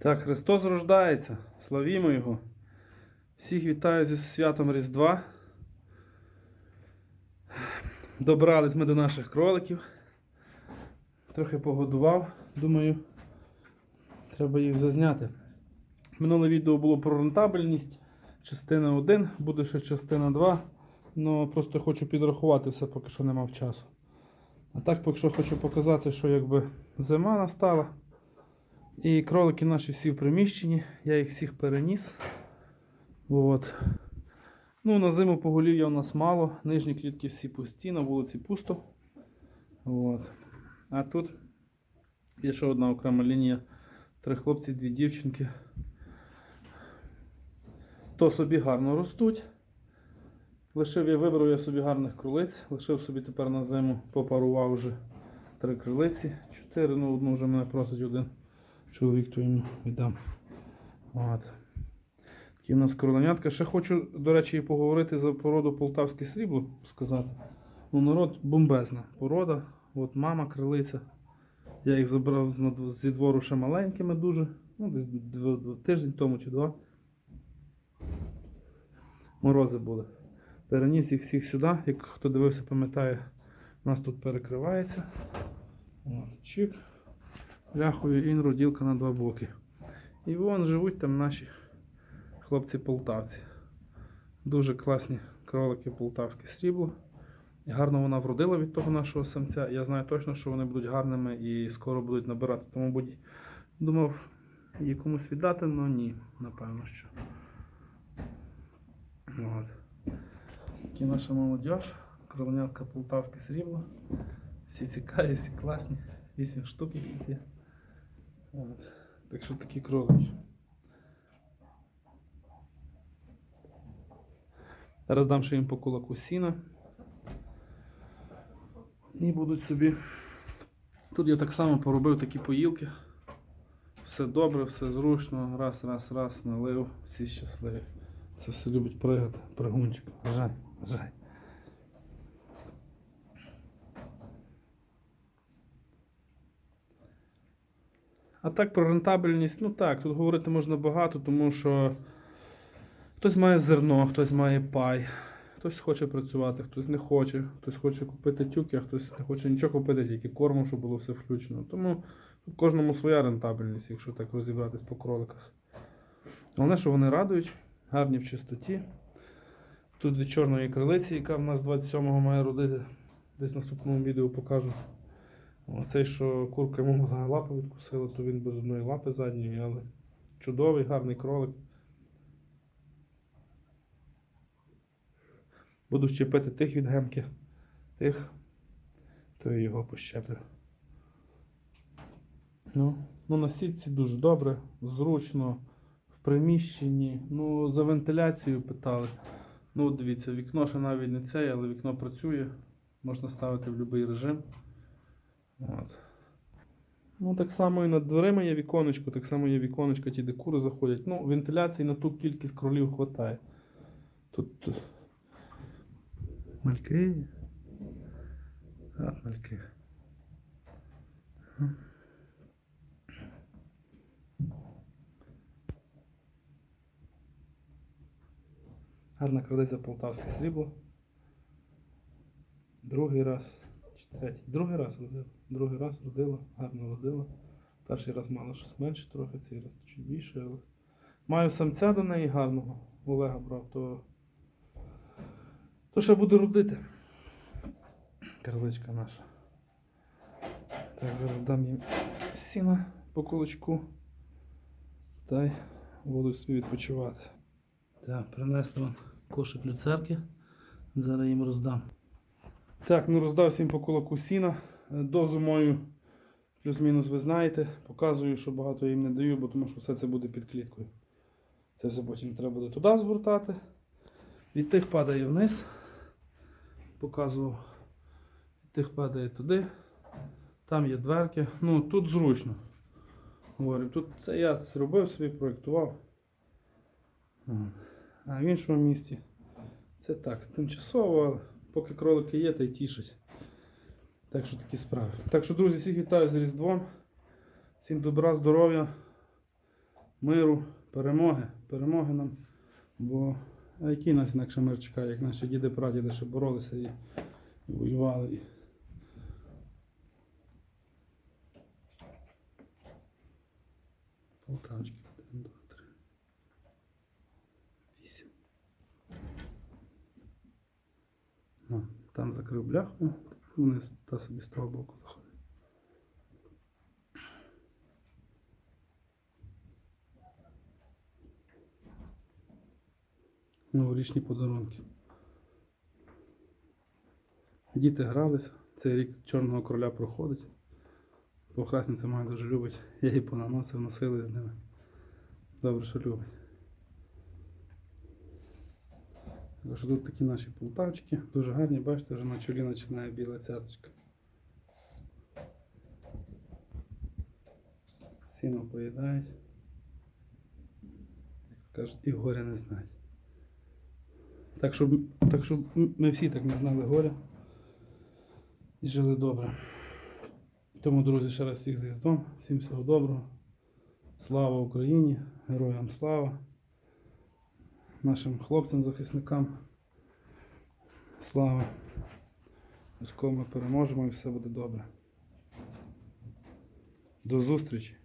Так, Христос рождається. Славімо Його. Всіх вітаю зі святом Різдва. Добрались ми до наших кроликів. Трохи погодував. Думаю, треба їх зазняти. Минуле відео було про рентабельність. Частина 1, буде ще частина 2. Ну просто хочу підрахувати все, поки що не мав часу. А так, поки що хочу показати, що якби зима настала. І кролики наші всі в приміщенні, я їх всіх переніс. От. Ну, на зиму поголів'я у нас мало, нижні клітки всі пусті, на вулиці пусто. От. А тут є ще одна окрема лінія. Три хлопці, дві дівчинки. То собі гарно ростуть. Лишив я вибрав я собі гарних кролиць, лишив собі тепер на зиму, попарував вже три крилиці, чотири, ну одну вже мене просить один чоловік, то йому віддам. От. Такі в нас кроленятка. Ще хочу, до речі, поговорити за породу полтавське срібло, сказати. Ну, народ бомбезна порода. От мама крилиця. Я їх забрав зі двору ще маленькими дуже. Ну, десь тиждень тому чи два. Морози були. Переніс їх всіх сюди. Як хто дивився, пам'ятає, у нас тут перекривається. От, чик. Ляхою і роділка на два боки. І вон живуть там наші хлопці-полтавці. Дуже класні кролики полтавське срібло. І гарно вона вродила від того нашого самця. Я знаю точно, що вони будуть гарними і скоро будуть набирати. Тому будь... думав її комусь віддати, але ні, напевно що. От. Такі наша молодь, кровнятка полтавське срібло. Всі цікаві, всі класні. Вісім штук їх є. От. Так що такі кролики. Зараз дам ще їм по кулаку сіна. І будуть собі. Тут я так само поробив такі поїлки. Все добре, все зручно. Раз, раз, раз, налив, всі щасливі. Це все любить пригати, пригунчик. Жаль, жаль. А так про рентабельність, ну так, тут говорити можна багато, тому що хтось має зерно, хтось має пай, хтось хоче працювати, хтось не хоче, хтось хоче купити тюки, а хтось не хоче нічого купити, тільки корму, щоб було все включено. Тому тут кожному своя рентабельність, якщо так розібратись по кроликах. Головне, що вони радують, гарні в чистоті. Тут від чорної крилиці, яка в нас 27-го має родити. Десь в наступному відео покажу. Оцей, що курка йому лапу відкусила, то він без одної лапи задньої, але чудовий, гарний кролик. Буду щепити тих від гемки, тих, то я його пощеплю. Ну, ну на сітці дуже добре, зручно, в приміщенні. Ну, за вентиляцію питали. Ну, дивіться, вікно ще навіть не це, але вікно працює. Можна ставити в будь-який режим. От. Ну, так само і над дверима є віконечко, так само є віконечко, ті, де кури заходять. Ну, вентиляції на ту кількість кролів вистачає. Тут, мальки. А, мальки. Гарна кролиця полтавське срібло. Другий раз. Третій. Другий раз родила. Другий раз родила, гарно родила. Перший раз мала щось менше трохи, цей раз чуть більше, але. Маю самця до неї гарного. Олега брав, то. То ще буду родити. Карличка наша. Так, зараз дам їм сіна по кулачку. Та й будуть собі відпочивати. Так, принесли вам кошик люцерки. Зараз їм роздам. Так, ну роздав всім по кулаку сіна. Е, Дозу мою плюс-мінус ви знаєте. Показую, що багато їм не даю, бо тому що все це буде під кліткою. Це все потім треба буде туди згортати. Від тих падає вниз. Показував. Від тих падає туди. Там є дверки. Ну, тут зручно. Говорю, тут це я зробив собі, проєктував. А в іншому місці це так, тимчасово, поки кролики є, та й тішать. Так що такі справи. Так що, друзі, всіх вітаю з Різдвом. Всім добра, здоров'я. миру, перемоги, перемоги нам. Бо а який нас інакше мир чекає, як наші діди прадіди ще боролися і, і воювали. І... Полтавочки. Один, два, три. Вісім. Ну, там закрив бляху, вони та собі з того боку заходять. Новорічні подарунки. Діти гралися, цей рік Чорного короля проходить. Похресниця мене дуже любить. Я її понаносив, носили з ними. Добре, що любить. Що тут такі наші полтавчики, дуже гарні, бачите, вже на чолі починає біла цяточка. Сіно поїдають. Як кажуть, і горя не знають. Так що, так що ми всі так не знали горя і жили добре. Тому, друзі, ще раз всіх з Різдвом, всім всього доброго. Слава Україні, героям слава, нашим хлопцям-захисникам. Слава. Обов'язково ми переможемо і все буде добре. До зустрічі!